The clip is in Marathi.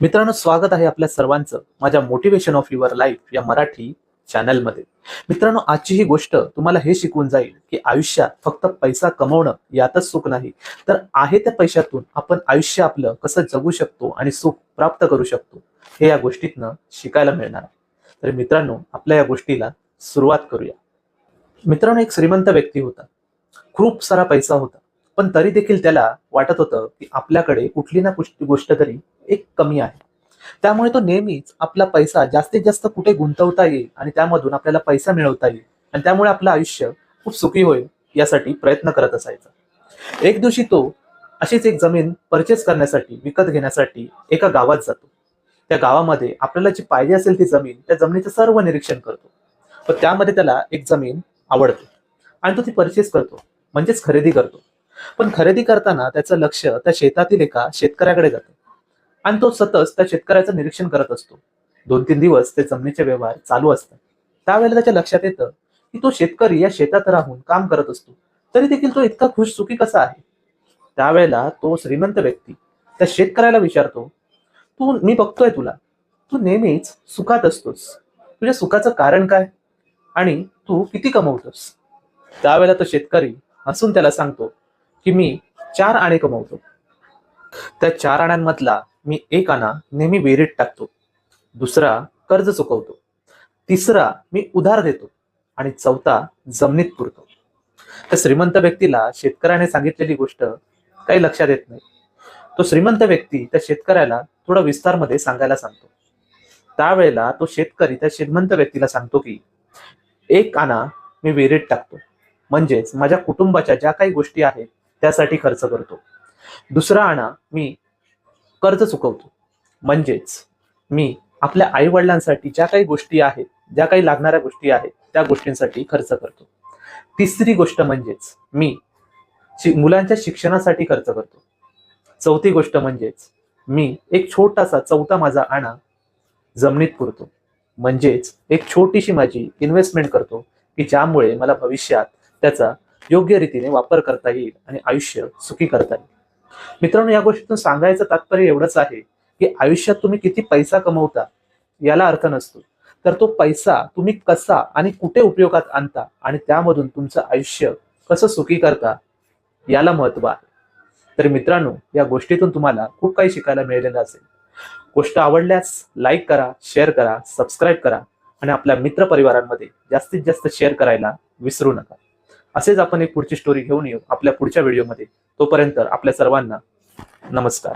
मित्रांनो स्वागत आहे आपल्या सर्वांचं माझ्या मोटिवेशन ऑफ युअर लाईफ या मराठी चॅनलमध्ये मित्रांनो आजची ही गोष्ट तुम्हाला हे शिकवून जाईल की आयुष्यात फक्त पैसा कमवणं यातच सुख नाही तर आहे त्या पैशातून आपण आयुष्य आपलं कसं जगू शकतो आणि सुख प्राप्त करू शकतो हे या गोष्टीतनं शिकायला मिळणार. आहे तर मित्रांनो आपल्या या गोष्टीला सुरुवात करूया. मित्रांनो एक श्रीमंत व्यक्ती होता. खूप सारा पैसा होता. पण तरी देखील त्याला वाटत होतं की आपल्याकडे कुठली ना कुठली गोष्ट तरी एक कमी आहे. त्यामुळे तो नेहमीच आपला पैसा जास्तीत जास्त कुठे गुंतवता येईल आणि त्यामधून आपल्याला पैसा मिळवता येईल आणि त्यामुळे आपलं आयुष्य खूप सुखी होईल यासाठी प्रयत्न करत असायचा. एक दिवशी तो अशीच एक जमीन परचेस करण्यासाठी विकत घेण्यासाठी एका गावात जातो. त्या गावामध्ये आपल्याला जी पाहिजे असेल ती जमीन त्या जमिनीचं सर्व निरीक्षण करतो. पण त्यामध्ये त्याला एक जमीन आवडते. आणि तो ती परचेस करतो. म्हणजेच खरेदी करतो. पण खरेदी करताना त्याचं लक्ष त्या शेतातील एका शेतकऱ्याकडे जातं. आणि तो सतत त्या शेतकऱ्याचं निरीक्षण करत असतो. दोन तीन दिवस ते जमिनीचे व्यवहार चालू असतात. त्यावेळेला त्याच्या लक्षात येतं की तो शेतकरी या शेतात राहून काम करत असतो. तरी देखील तो इतका खुश सुखी कसा आहे? त्यावेळेला तो श्रीमंत व्यक्ती त्या शेतकऱ्याला विचारतो तू मी बघतोय तुला. तू नेहमीच सुखात असतोस. तुझ्या सुखाचं कारण काय? आणि तू किती कमवतोस? त्यावेळेला तो शेतकरी हसून त्याला सांगतो की मी चार आणे कमवतो. त्या चार आण्यांमधला मी एक आणा नेहमी विहिरीत टाकतो. दुसरा कर्ज चुकवतो. तिसरा मी उधार देतो. आणि चौथा जमिनीत पुरतो. त्या श्रीमंत व्यक्तीला शेतकऱ्याने सांगितलेली गोष्ट काही लक्षात येत नाही. तो श्रीमंत व्यक्ती त्या शेतकऱ्याला थोडं विस्तारमध्ये सांगायला सांगतो. त्यावेळेला तो शेतकरी त्या श्रीमंत व्यक्तीला सांगतो की एक आणा मी विहिरीत टाकतो. म्हणजेच माझ्या कुटुंबाच्या ज्या काही गोष्टी आहेत त्यासाठी खर्च करतो. दुसरा आणा मी कर्ज चुकवतो. म्हणजेच मी आपल्या आई वडिलांसाठी ज्या काही गोष्टी आहेत ज्या काही लागणाऱ्या गोष्टी आहेत त्या गोष्टींसाठी खर्च करतो. तिसरी गोष्ट म्हणजेच मी शि- मुलांच्या शिक्षणासाठी खर्च करतो. चौथी गोष्ट म्हणजेच मी एक छोटासा चौथा माझा आणा जमिनीत पुरतो. म्हणजेच एक छोटीशी माझी इन्व्हेस्टमेंट करतो की ज्यामुळे मला भविष्यात त्याचा योग्य रीतीने वापर करता येईल आणि आयुष्य सुखी करता येईल. मित्रांनो या गोष्टीतून सांगायचं तात्पर्य एवढंच आहे की आयुष्यात तुम्ही किती पैसा कमवता याला अर्थ नसतो. तर तो पैसा तुम्ही कसा आणि कुठे उपयोगात आणता आणि त्यामधून तुमचं आयुष्य कसं सुखी करता याला महत्त्व आहे. तर मित्रांनो या गोष्टीतून तुम्हाला खूप काही शिकायला मिळालेलं असेल. गोष्ट आवडल्यास लाईक करा शेअर करा सबस्क्राईब करा आणि आपल्या मित्रपरिवारांमध्ये जास्तीत जास्त शेअर करायला विसरू नका. असेच आपण एक पुढची स्टोरी घेऊन येऊ आपल्या पुढच्या व्हिडिओमध्ये तोपर्यंत आपल्या सर्वांना नमस्कार.